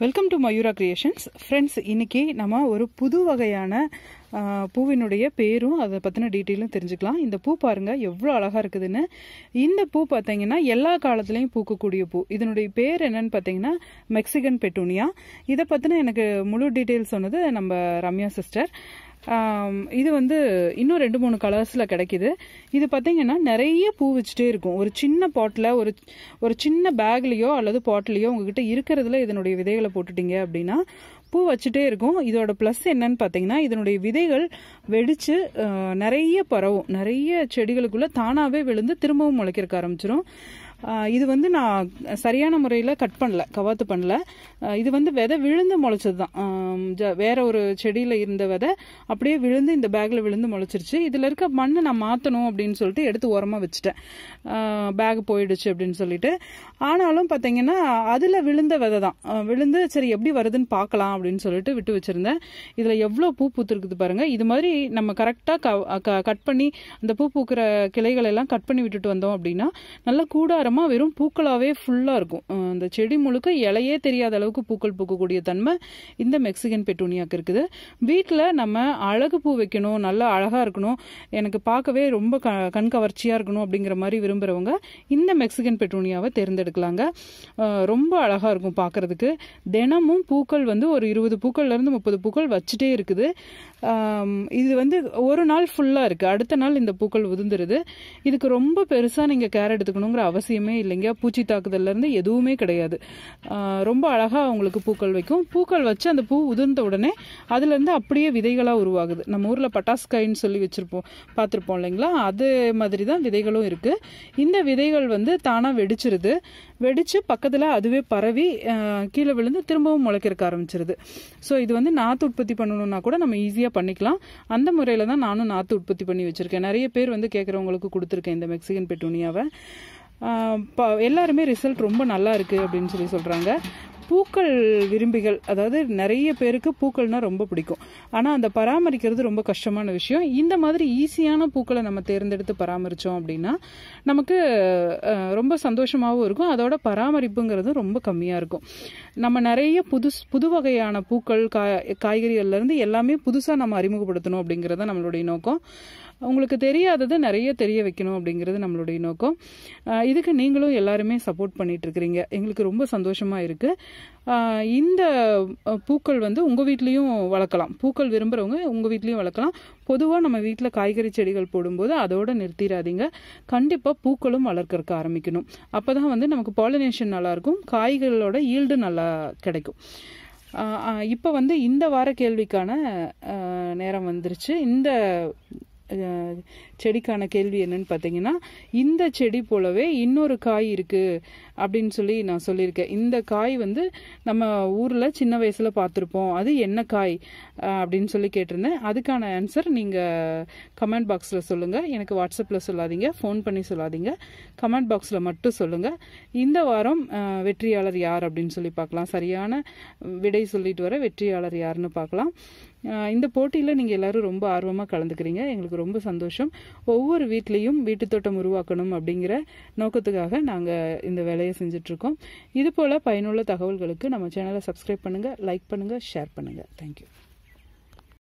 Welcome to Mayura creations friends இன்னைக்கு நம்ம ஒரு புது வகையான பூவினுடைய பேரும் அதை பற்றின டீட்டெயிலும் தெரிஞ்சுக்கலாம். இந்த பூ பாருங்க எவ்வளோ அழகாக இருக்குதுன்னு. இந்த பூ பார்த்தீங்கன்னா எல்லா காலத்துலேயும் பூக்கக்கூடிய பூ. இதனுடைய பேர் என்னன்னு பார்த்தீங்கன்னா மெக்சிகன் பெட்டூனியா இதை பற்றின எனக்கு முழு டீட்டெயில் சொன்னது நம்ம ரம்யா சிஸ்டர். இது வந்து இன்னும் ரெண்டு மூணு கலர்ஸில் கிடைக்குது. இது பார்த்தீங்கன்னா நிறைய பூ வச்சுட்டே இருக்கும். ஒரு சின்ன பாட்டில் ஒரு ஒரு சின்ன பேக்லேயோ அல்லது பாட்டிலையோ உங்ககிட்ட இருக்கிறதுல இதனுடைய விதைகளை போட்டுட்டீங்க அப்படின்னா பூ வச்சுட்டே இருக்கும். இதோட ப்ளஸ் என்னன்னு பார்த்தீங்கன்னா இதனுடைய விதைகள் வெடிச்சு நிறைய பரவும். நிறைய செடிகளுக்குள்ள தானாகவே விழுந்து திரும்பவும் முளைக்கிறக்க ஆரம்பிச்சிடும் இது வந்து நான் சரியான முறையில் கட் பண்ணல கவாத்து பண்ணல. இது வந்து விதை விழுந்து முளைச்சது தான் வேற ஒரு செடியில் இருந்த விதை அப்படியே விழுந்து இந்த பேக்கில் விழுந்து முளைச்சிருச்சு. இதில் இருக்க மண்ணை நான் மாற்றணும் அப்படின்னு சொல்லிட்டு எடுத்து ஓரமாக வச்சுட்டேன். பேக் போயிடுச்சு அப்படின்னு சொல்லிட்டு. ஆனாலும் பார்த்தீங்கன்னா அதில் விழுந்த விதை தான் விழுந்து சரி எப்படி வருதுன்னு பார்க்கலாம் அப்படின்னு சொல்லிட்டு விட்டு வச்சுருந்தேன். இதில் எவ்வளோ பூ பூத்துருக்குது பாருங்கள் இது மாதிரி நம்ம கரெக்டாக கட் பண்ணி அந்த பூ பூக்கிற கிளைகள் எல்லாம் கட் பண்ணி விட்டுட்டு வந்தோம் அப்படின்னா நல்லா கூட கூடாரமா வெறும் பூக்களாகவே ஃபுல்லாக இருக்கும். இந்த அந்த செடி முழுக்க இலையே தெரியாத அளவுக்கு பூக்கள் பூக்கக்கூடிய தன்மை இந்த மெக்சிகன் பெட்டூனியாவுக்கு இருக்குது. வீட்டில் நம்ம அழகு பூ வைக்கணும் நல்லா அழகாக இருக்கணும் எனக்கு பார்க்கவே ரொம்ப க கண் கவர்ச்சியாக இருக்கணும் அப்படிங்கிற மாதிரி விரும்புகிறவங்க இந்த மெக்சிகன் பெட்டூனியாவை தேர்ந்தெடுக்கலாங்க. ரொம்ப அழகாக இருக்கும் பார்க்குறதுக்கு. தினமும் பூக்கள் வந்து ஒரு இருபது பூக்கள்லேருந்து முப்பது பூக்கள் வச்சுட்டே இருக்குது. இது வந்து ஒரு நாள் ஃபுல்லாக இருக்குது அடுத்த நாள் இந்த பூக்கள் உதிர்ந்துருது. இதுக்கு ரொம்ப பெருசாக நீங்கள் கேர் எடுத்துக்கணுங்கிற அவசியம் இல்லைங்க. பூச்சி தாக்குதல்லேருந்து எதுவுமே கிடையாது. ரொம்ப அழகாக அவங்களுக்கு பூக்கள் வைக்கும். பூக்கள் வச்சு அந்த பூ உதிர்ந்த உடனே அதுலேருந்து அப்படியே விதைகளாக உருவாகுது. நம்ம ஊரில் பட்டாஸ்காயின்னு சொல்லி வச்சுருப்போம். பார்த்துருப்போம் இல்லைங்களா? அது மாதிரி தான் விதைகளும் இருக்குது இந்த விதைகள் வந்து தானாக வெடிச்சிருது. வெடித்து பக்கத்தில் அதுவே பரவி கீழே விழுந்து திரும்பவும் முளைக்கிறக்க ஆரம்பிச்சிருது. ஸோ இது வந்து நாற்று உற்பத்தி பண்ணணும்னா கூட நம்ம ஈஸியாக பண்ணிக்கலாம். அந்த முறையில் தான் நானும் நாற்று உற்பத்தி பண்ணி வச்சுருக்கேன். நிறைய பேர் வந்து கேட்குறவங்களுக்கு கொடுத்துருக்கேன் இந்த மெக்சிகன் பெட்டூனியாவை. எல்லாருமே ரிசல்ட் ரொம்ப நல்லா இருக்குது அப்படின்னு சொல்லி சொல்கிறாங்க பூக்கள் விரும்பிகள் அதாவது நிறைய பேருக்கு பூக்கள்னா ரொம்ப பிடிக்கும். ஆனால் அந்த பராமரிக்கிறது ரொம்ப கஷ்டமான விஷயம். இந்த மாதிரி ஈஸியான பூக்களை நம்ம தேர்ந்தெடுத்து பராமரித்தோம் அப்படின்னா நமக்கு ரொம்ப சந்தோஷமாகவும் இருக்கும். அதோட பராமரிப்புங்கிறது ரொம்ப கம்மியாக இருக்கும். நம்ம நிறைய புது புது வகையான பூக்கள் காய் காய்கறிகள்லேருந்து எல்லாமே புதுசாக நம்ம அறிமுகப்படுத்தணும் அப்படிங்கிறது தான் நம்மளுடைய நோக்கம். உங்களுக்கு தெரியாததை நிறைய தெரிய வைக்கணும் அப்படிங்கிறது நம்மளுடைய நோக்கம். இதுக்கு நீங்களும் எல்லாருமே சப்போர்ட் பண்ணிட்டு இருக்கிறீங்க. எங்களுக்கு ரொம்ப சந்தோஷமா இருக்கு. இந்த பூக்கள் வந்து உங்க வீட்லேயும் வளர்க்கலாம். பூக்கள் விரும்புறவங்க உங்க வீட்லேயும் வளர்க்கலாம். பொதுவாக நம்ம வீட்டில் காய்கறி செடிகள் போடும்போது அதோட நிறுத்திடாதீங்க. கண்டிப்பாக பூக்களும் வளர்க்கறக்க ஆரம்பிக்கணும். அப்போ தான் வந்து நமக்கு பாலினேஷன் நல்லாயிருக்கும். காய்களோட ஈல்டு நல்லா கிடைக்கும். இப்போ வந்து இந்த வார கேள்விக்கான நேரம் வந்துருச்சு. இந்த செடிக்கான கேள்வி என்னன்னு பார்த்தீங்கன்னா இந்த செடி போலவே இன்னொரு காய் இருக்கு அப்படின்னு சொல்லி நான் சொல்லியிருக்கேன். இந்த காய் வந்து நம்ம ஊரில் சின்ன வயசில் பார்த்துருப்போம். அது என்ன காய் அப்படின்னு சொல்லி கேட்டிருந்தேன். அதுக்கான ஆன்சர் நீங்கள் கமெண்ட் பாக்ஸில் சொல்லுங்கள் எனக்கு வாட்ஸ்அப்பில் சொல்லாதீங்க. ஃபோன் பண்ணி சொல்லாதீங்க. கமெண்ட் பாக்ஸில் மட்டும் சொல்லுங்கள் இந்த வாரம் வெற்றியாளர் யார் அப்படின்னு சொல்லி பார்க்கலாம். சரியான விடை சொல்லிட்டு வர வெற்றியாளர் யாருன்னு பார்க்கலாம். இந்த போட்டியில் நீங்கள் எல்லாரும் ரொம்ப ஆர்வமாக கலந்துக்கிறீங்க. எங்களுக்கு ரொம்ப சந்தோஷம். ஒவ்வொரு வீட்லேயும் வீட்டு தோட்டம் உருவாக்கணும் அப்படிங்கிற நோக்கத்துக்காக நாங்கள் இந்த வேலையை செஞ்சுட்ருக்கோம். இது போல் பயனுள்ள தகவல்களுக்கு நம்ம சேனலை சப்ஸ்கிரைப் பண்ணுங்கள் லைக் பண்ணுங்கள் ஷேர் பண்ணுங்கள் தேங்க்யூ